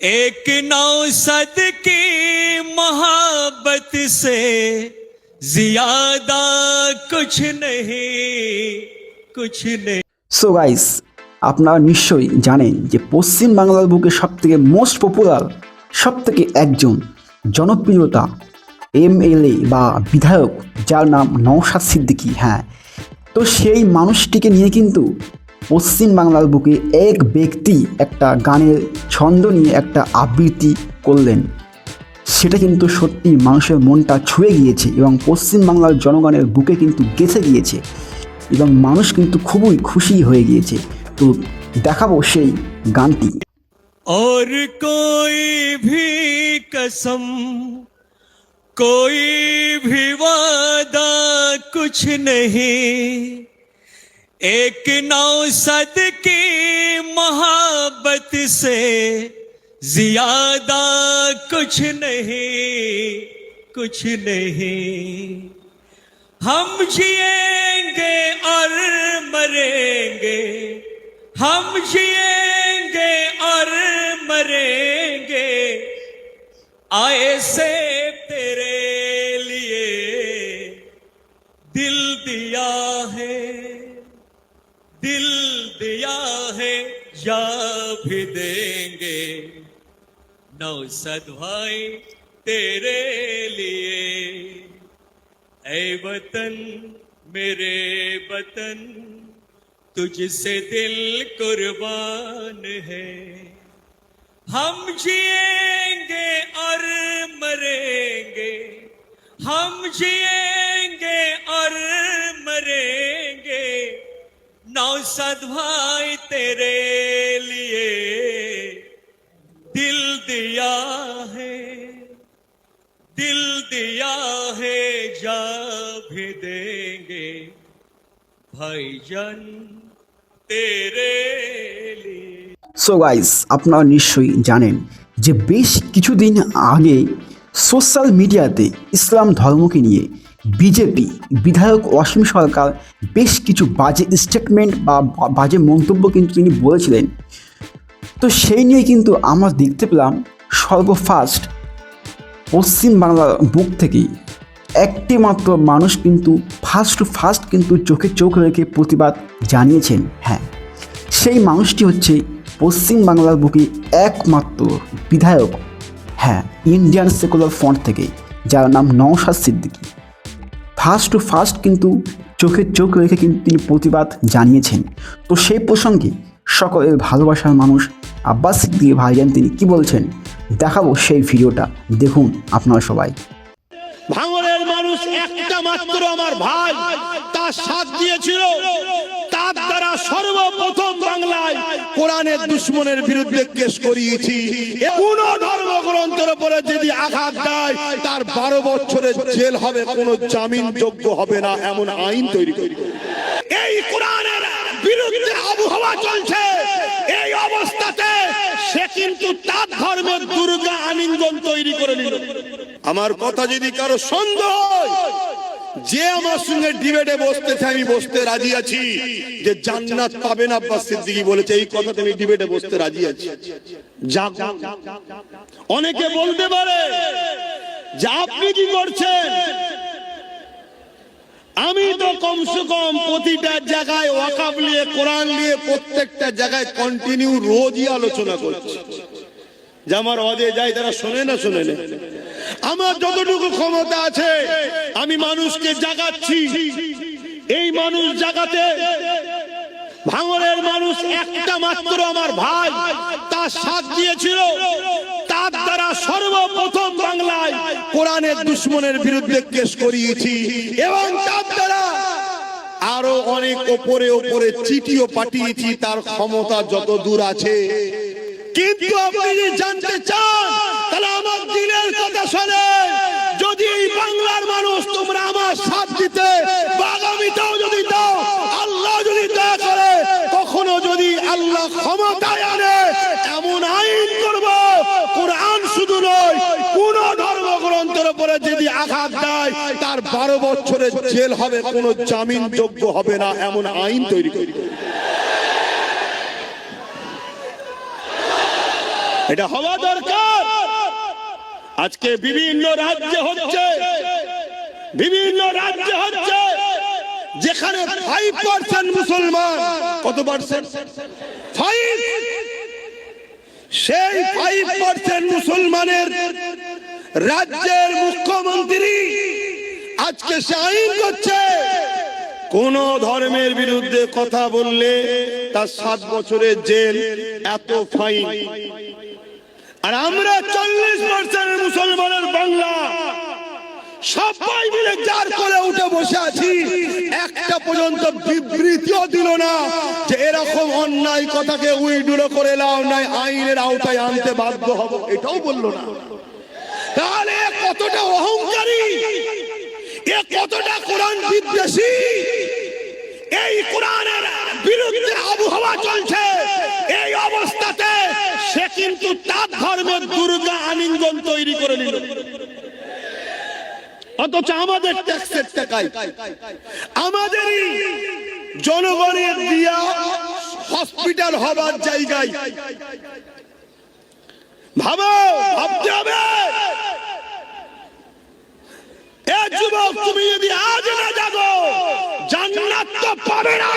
एक नौसद की मोहब्बत से ज्यादा कुछ नहीं कुछ नहीं সো গাইস আপনারা নিশ্চয়ই জানেন যে পশ্চিম বাংলার বুকে সব থেকে মোস্ট পপুলার সব থেকে একজন জনপ্রিয়তা এমএলএ বা বিধায়ক যার নাম নওশাদ সিদ্দিকী হ্যাঁ তো সেই মানুষটিকে নিয়ে কিন্তু পশ্চিম বাংলার বুকে এক ব্যক্তি একটা গানের ছন্দ নিয়ে একটা আবৃত্তি করলেন সেটা কিন্তু সত্যি মানুষের মনটা ছুঁয়ে গিয়েছে এবং পশ্চিম বাংলার জনগণের বুকে কিন্তু গেঁথে গিয়েছে এবং মানুষ কিন্তু খুবই খুশি হয়ে গিয়েছে তো দেখাবো সেই গানটি और कोई भी कसम कोई भी वादा कुछ नहीं एक नौसद की मोहब्बत से ज़्यादा कुछ नहीं कुछ नहीं। हम जिएँगे और मरेंगे, हम जिएँगे और मरेंगे। आए से भी देंगे। नौसद भाई तेरे लिए। ऐ वतन, मेरे वतन, तुझसे दिल कुर्बान है। हम जिएँगे और मरेंगे। हम जिएँगे और मरेंगे। नौसद भाई दिल दिया है जा भी देंगे भाईजान तेरे लिए সো গাইস আপনারা নিশ্চয়ই জানেন যে বেশ কিছুদিন আগে সোশ্যাল মিডিয়াতে ইসলাম ধর্মকে নিয়ে বিজেপি বিধায়ক অসীম সরকার বেশ কিছু বাজে স্টেটমেন্ট বা বা- বাজে মন্তব্য কিন্তু তিনি বলেছিলেন তো সেই নিয়ে কিন্তু আমরা দেখতে পেলাম সর্বফার্স্ট পশ্চিম বাংলার বুক থেকেই একটি মাত্র মানুষ কিন্তু ফার্স্ট টু ফার্স্ট কিন্তু চোখে চোখ রেখে প্রতিবাদ জানিয়েছেন। হ্যাঁ সেই মানুষটি হচ্ছে পশ্চিম বাংলার বুকে একমাত্র বিধায়ক। হ্যাঁ ইন্ডিয়ান সেকুলার ফ্রন্ট থেকে, যার নাম Naushad Siddiqui. First to first কিন্তু চোখে চোখ রেখে কিন্তু তিনি প্রতিবাদ জানিয়েছেন। তো সেই প্রসঙ্গে সকলের ভালোবাসার মানুষ আব্বাস সিদ্দিকী ভাইজান তিনি কি বলছেন? দেখাবো সেই ভিডিওটা। দেখুন আপনারা সবাই। ভাঙরের মানুষ একটা মাত্র আমার ভাই, তার সাথ দিয়েছিল। তার দ্বারা সর্বপ্রথম বাংলায় কোরআনের দুশ্মনের বিরুদ্ধে কেস করিয়েছি। কোন ধর্মগ্রন্থের উপরে যদি আঘাত দেয়, তার বারো বছরের জেল হবে, কোনো জামিন যোগ্য হবে না, এমন আইন তৈরি করি এই কোরআনের বিরুদ্ধে আবহাওয়া চলছে। অবস্থাতে সে কিন্তু তার ধর্মের দুর্গা আলিঙ্গন তৈরি করে নিল। আমার কথা যদি কারও সন্দেহ যে আমার সঙ্গে ডিবেটে বসতেছে, আমি বসতে রাজি আছি। যে জান্নাত পাবে না আব্বাস সিদ্দিকী বলেছে, এই কথাতে আমি ডিবেটে বসতে রাজি আছি। অনেকে বলতে পারে যে আপনি কি করছেন? আমি তো কমসে কম প্রতিটা জায়গায় নিয়ে কোরআন নিয়ে প্রত্যেকটা জায়গায় কন্টিনিউ রোজই আলোচনা করছি। যে আমার অদে যায়, তারা শোনে না শোনে না। আমার যতটুকু ক্ষমতা আছে, আমি মানুষকে জাগাচ্ছি। এই মানুষ জাগাতে ভাঙরের মানুষ একটা মাত্র আমার ভাই, তার সাথ দিয়েছিল। তার দ্বারা সর্বপ্রথম বাংলায় কোরআনের দুশ্মনের বিরুদ্ধে কেস করিয়েছি। এবং তার দ্বারা আরও অনেক ওপরে ওপরে চিঠিও পাঠিয়েছি, তার ক্ষমতা যত দূর আছে। কিন্তু আপনি জানতে চান, তাহলে আমার দিনের কথা শোনে যদি এই বাংলার মানুষ তোমরা আমার সাথ দিতে বা আগামীতেও যদি দাও আল্লাহ যদি দয়া করে কখনো যদি আল্লাহ ক্ষমতায় আনে এমন আইন করব কোরআন শুধু নয় কোন ধর্মগ্রন্থের উপরে যদি আঘাত দেয় তার বারো বছরের জেল হবে, কোনো জামিন যোগ্য হবে না, এমন আইন তৈরি করি। এটা হওয়া দরকার। আজকে বিভিন্ন রাজ্যে হচ্ছে, বিভিন্ন রাজ্যে হচ্ছে, যেখানে ফাইভ পার্সেন্ট মুসলমান। কত পার্সেন্ট ফাইভ সেই ফাইভ পার্সেন্ট মুসলমানের রাজ্যের মুখ্যমন্ত্রী আজকে সে আইন করছে। কোন ধর্মের বিরুদ্ধে কথা বললে তার সাত বছরের জেল, এত ফাইন। আর আমরা চল্লিশ পার্সেন্ট মুসলমানের বাংলা। সবাই মিলে যার করে উঠে বসে আছি, একটা পর্যন্ত বিবৃতিও দিল না যে এরকম অন্যায় কথাকে উইডুলো করে লাও, নাই আইনের আওতায় আনতে বাধ্য হব, এটাও বলল না। তাহলে কতটা অহংকারী? এ কতটা কোরআন বিদ্বেষী? এই কোরআনের বিরুদ্ধে আবহাওয়া চলছে। এই অবস্থাতে সে কিন্তু তার ধর্মের দুর্গা আলিঙ্গন তৈরি করে নিল। অথচ আমাদের ট্যাক্সের টাকায়, আমাদেরই জনগণের দিয়া হসপিটাল হবার জায়গায়। ভাবো, ভাবতে হবে এ যুবক, তুমি যদি আজ না জাগো, জান্নাত তো পাবে না।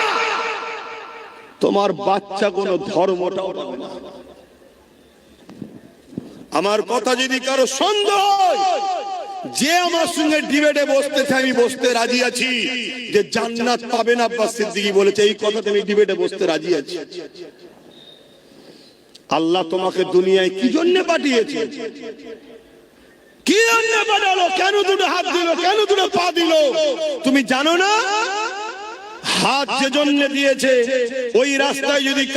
তোমার বাচ্চা কোন ধর্মটাও পাবে না। আমার কথা যদি কারও সন্দেহ যে আমার সঙ্গে ডিবেটে বসতেছে, আমি বসতে রাজি আছি যে জান্নাত পাবে না, আব্বাস সিদ্দিকী বলেছে, এই কথাতে আমি ডিবেটে বসতে রাজি আছি। আল্লাহ তোমাকে দুনিয়ায় কি জন্য পাঠিয়েছে?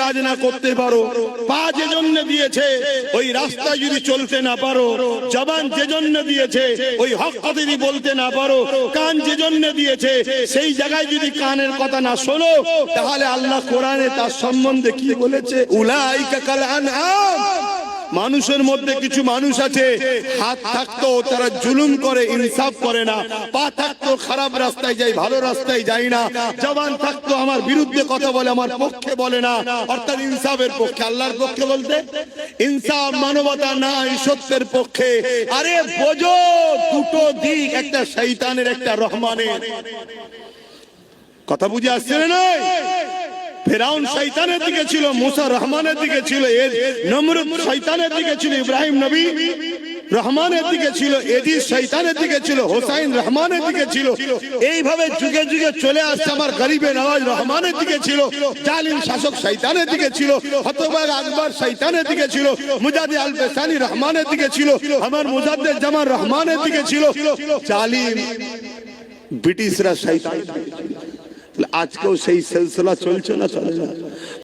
কাজ না করতে পারো, পা যে জন্য দিয়েছে, ওই রাস্তায় যদি চলতে না পারো, জবান যে জন্য দিয়েছে, ওই হক কথা যদি বলতে না পারো, কান যে জন্য দিয়েছে, সেই জায়গায় যদি কানের কথা না শোনো, তাহলে আল্লাহ কোরআনে তার সম্বন্ধে কি বলেছে? উলাইকা কাল মানুষের মধ্যে কিছু মানুষ আছে, হাত থাকতো তারা জুলুম করে, ইনসাফ করে না। পা থাকতো খারাপ রাস্তায় যায়, ভালো রাস্তায় যায় না। জবান থাকতো আমার বিরুদ্ধে কথা বলে, আমার পক্ষে বলে না। অর্থাৎ ইনসাফের পক্ষে, আল্লাহর পক্ষে বলতে? ইনসাফ মানবতা নাই, সত্যের পক্ষে। আরে বোঝো, দুটো দিক, একটা শৈতানের একটা রহমানের। কথা বুঝে আসছে না? ফেরাউন শৈতানের দিকে ছিল মুসা রহমানের দিকে ছিল এর নমরুদ শৈতানের দিকে ছিল ইব্রাহিম নবী রহমানের দিকে ছিল এদি শৈতানের দিকে ছিল হোসাইন রহমানের দিকে ছিল। এইভাবে যুগে যুগে চলে আসছে আমার গরিবের নওয়াজ রহমানের দিকে ছিল জালিম শাসক শৈতানের দিকে ছিল হতবাগ আকবর শৈতানের দিকে ছিল মুজাদি আল বেসানি রহমানের দিকে ছিল আমার মুজাদ্দের জামান রহমানের দিকে ছিল জালিম ব্রিটিশরা শৈতান তাহলে আজকেও সেই সিলসিলা চলছে না চলে না?